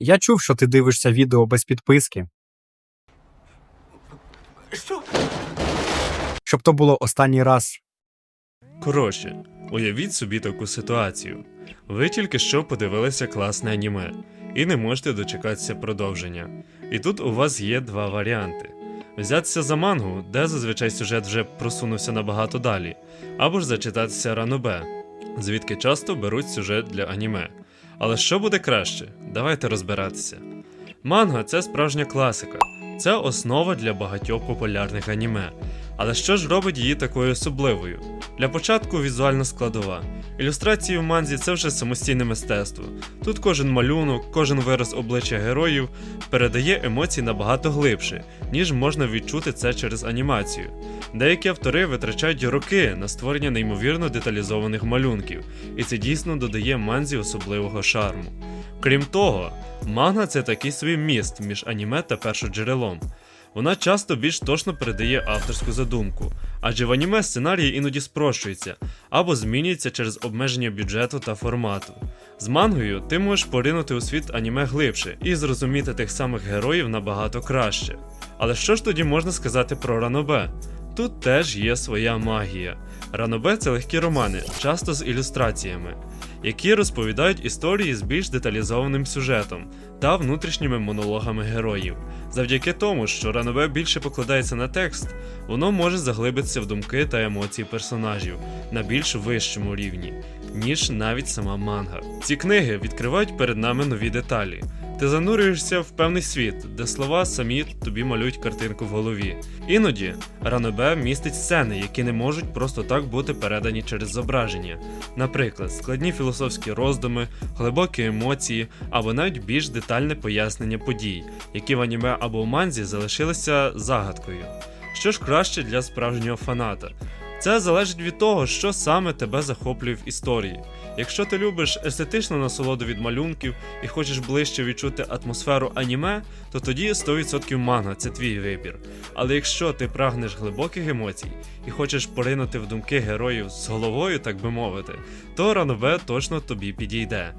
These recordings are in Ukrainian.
Я чув, що ти дивишся відео без підписки. Що? Щоб то було останній раз. Коротше, уявіть собі таку ситуацію. Ви тільки що подивилися класне аніме і не можете дочекатися продовження. І тут у вас є два варіанти: взятися за мангу, де зазвичай сюжет вже просунувся набагато далі, або ж зачитатися ранобе, звідки часто беруть сюжет для аніме. Але що буде краще? Давайте розбиратися. Манга це справжня класика, це основа для багатьох популярних аніме. Але що ж робить її такою особливою? Для початку візуальна складова. Ілюстрації в манзі це вже самостійне мистецтво. Тут кожен малюнок, кожен вираз обличчя героїв передає емоції набагато глибше, ніж можна відчути це через анімацію. Деякі автори витрачають роки на створення неймовірно деталізованих малюнків, і це дійсно додає манзі особливого шарму. Крім того, манга це такий собі міст між аніме та першоджерелом. Вона часто більш точно передає авторську задумку, адже в аніме сценарії іноді спрощуються або змінюються через обмеження бюджету та формату. З мангою ти можеш поринути у світ аніме глибше і зрозуміти тих самих героїв набагато краще. Але що ж тоді можна сказати про ранобе? Тут теж є своя магія. Ранобе це легкі романи, часто з ілюстраціями, які розповідають історії з більш деталізованим сюжетом та внутрішніми монологами героїв. Завдяки тому, що ранобе більше покладається на текст, воно може заглибитися в думки та емоції персонажів на більш вищому рівні, ніж навіть сама манга. Ці книги відкривають перед нами нові деталі. Ти занурюєшся в певний світ, де слова самі тобі малюють картинку в голові. Іноді ранобе містить сцени, які не можуть просто так бути передані через зображення. Наприклад, складні філософські роздуми, глибокі емоції або навіть більш детальне пояснення подій, які в аніме або в манзі залишилися загадкою. Що ж краще для справжнього фаната? Це залежить від того, що саме тебе захоплює в історії. Якщо ти любиш естетичну насолоду від малюнків і хочеш ближче відчути атмосферу аніме, то тоді 100% манга це твій вибір. Але якщо ти прагнеш глибоких емоцій і хочеш поринути в думки героїв з головою, так би мовити, то ранобе точно тобі підійде.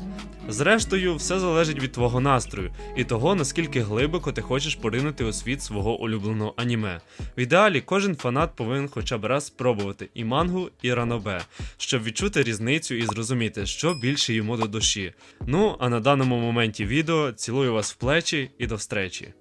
Зрештою, все залежить від твого настрою і того, наскільки глибоко ти хочеш поринути у світ свого улюбленого аніме. В ідеалі кожен фанат повинен хоча б раз спробувати і мангу, і ранобе, щоб відчути різницю і зрозуміти, що більше йому до душі. Ну а на даному моменті відео цілую вас в плечі і до встречі.